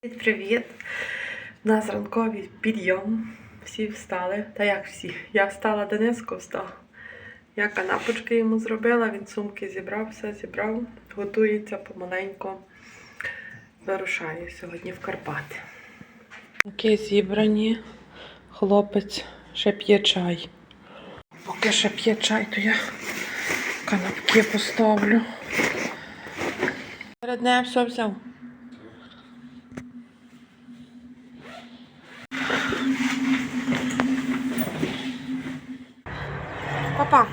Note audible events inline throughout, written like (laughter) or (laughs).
Привіт! У нас ранковий підйом. Всі встали. Та як всі? Я встала, Дениско встав. Я канапочки йому зробила, він сумки зібрав, все зібрав, готується помаленьку. Вирушає сьогодні в Карпати. Руки зібрані. Хлопець ще п'є чай. Поки ще п'є чай, то я канапки поставлю. Перед нею все взяв. Папа.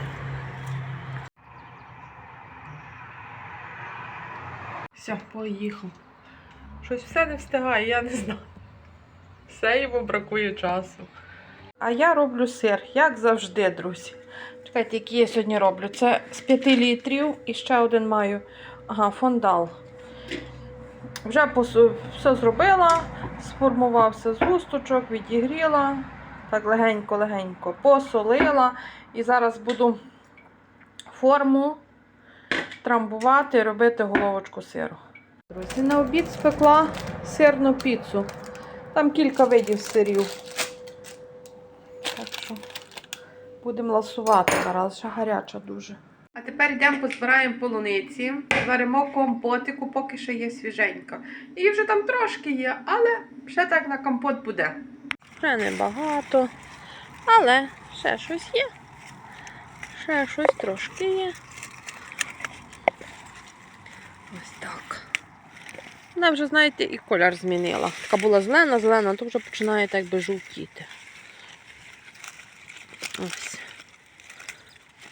Все, поїхав. Щось все не встигає, я не знаю. Все йому бракує часу. А я роблю сир, як завжди, друзі. Чекайте, який я сьогодні роблю. Це з 5 літрів і ще один маю. Ага, фондал. Вже все зробила, сформувався з густочок, відігріла. Так легенько-легенько посолила. І зараз буду форму трамбувати і робити головочку сиру. Друзі, на обід спекла сирну піцу. Там кілька видів сирів. Так що будемо ласувати зараз, ще гаряча дуже. А тепер йдемо позбираємо полуниці, зваримо компотику, поки ще є свіженька. І вже там трошки є, але ще так на компот буде. Ще небагато, але ще щось є. Ще щось трошки є. Ось так. Вона вже, знаєте, і колір змінила. Така була зелена, зелена, то вже починає так би жовтіти. Ось.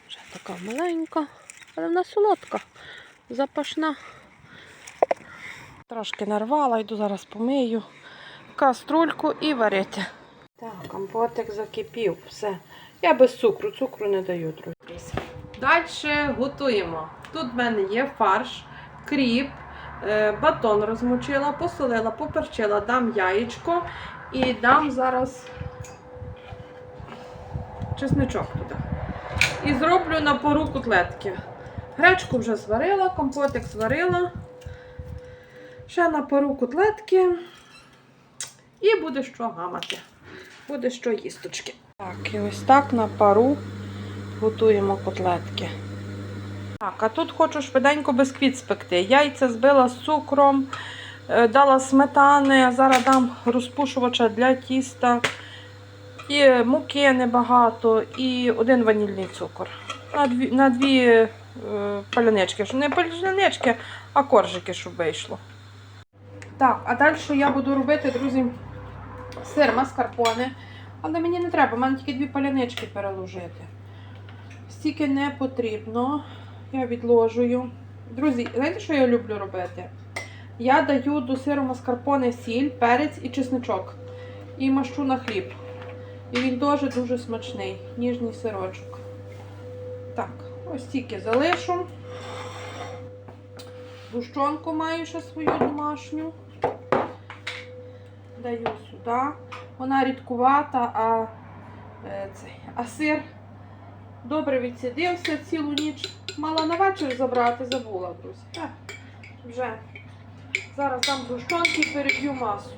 Вже така маленька, але вона солодка, запашна. Трошки нарвала, йду зараз помию каструльку і варити. Так, компотик закипів, все. Я без цукру, цукру не даю, друзі. Далі готуємо. Тут в мене є фарш, кріп, е, батон розмочила, посолила, поперчила, дам яєчко і дам зараз чесничок туди. І зроблю на пору котлетки. Гречку вже зварила, компотик зварила. Ще на пару котлетки. І буде що гамати. Буде що їсточки. Так, і ось так на пару готуємо котлетки. Так, а тут хочу швиденько бисквіт спекти. Яйця збила з цукром, е, дала сметани, а зараз дам розпушувача для тіста. І муки небагато, і один ванільний цукор. На дві, на дві е, палянички. Не палянички, а коржики, щоб вийшло. Так, а далі я буду робити, друзі, сир маскарпоне. Але мені не треба, в мене тільки дві палянички переложити. Стільки не потрібно. Я відложую. Друзі, знаєте, що я люблю робити? Я даю до сиру маскарпоне сіль, перець і чесничок. І мащу на хліб. І він теж дуже смачний, ніжний сирочок. Так, ось тільки залишу. Гущонку маю ще свою домашню. Даю сюди. Вона рідкувата, а, е, цей, а сир добре відсидився цілу ніч. Мала на вечір забрати, забула, друзі. Так, вже. Зараз дам і переб'ю масу.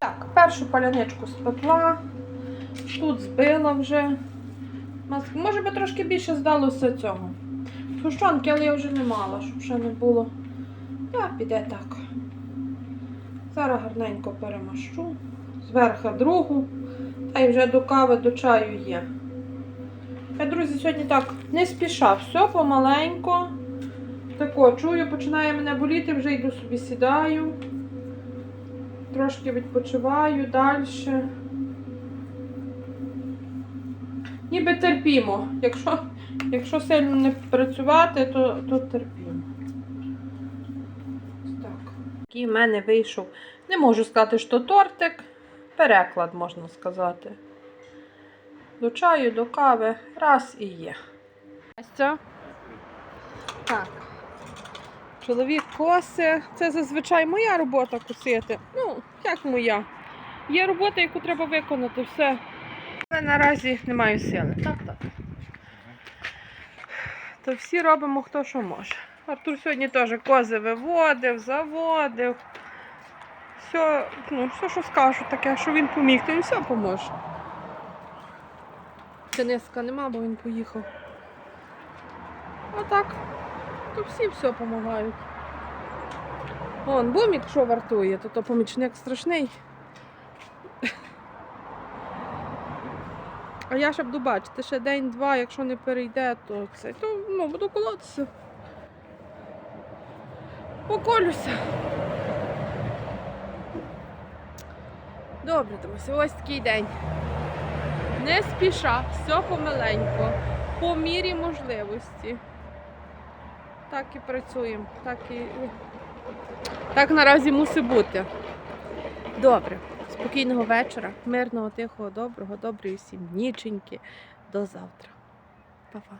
Так, першу паляничку спекла, тут збила вже. Може би трошки більше здалося цього. Сушонки, але я вже не мала, щоб ще не було. Я піде так. Зараз гарненько перемащу. Зверху другу. Та й вже до кави, до чаю є. Я, друзі, сьогодні так не спіша, все помаленько. Тако, чую, починає мене боліти, вже йду собі сідаю. Трошки відпочиваю далі. Ніби терпімо. Якщо, якщо сильно не працювати, то, то терпімо. Ось Так. Який в мене вийшов. Не можу сказати, що тортик. Переклад, можна сказати. До чаю, до кави. Раз і є. Настя. Так. Чоловік коси. Це зазвичай моя робота косити. Ну, як моя. Є робота, яку треба виконати, все. Але наразі не маю сили. Так, так. То всі робимо хто що може. Артур сьогодні теж кози виводив, заводив. Все, ну, все, що скажу, таке, що він поміг, то він все поможе. Дениска нема, бо він поїхав. Отак. То всі все допомагають. Вон, бумік, що вартує, то, то помічник страшний. (laughs) А я ще буду бачити, ще день-два, якщо не перейде, то це, то ну, буду колотися. Поколюся. Добре, Томасі, ось такий день. Не спіша, все помаленько, по мірі можливості. Так і працюємо, так і. Так наразі мусить бути. Добре. Спокійного вечора, мирного, тихого, доброго, доброї всім ніченьки. До завтра. Па-па.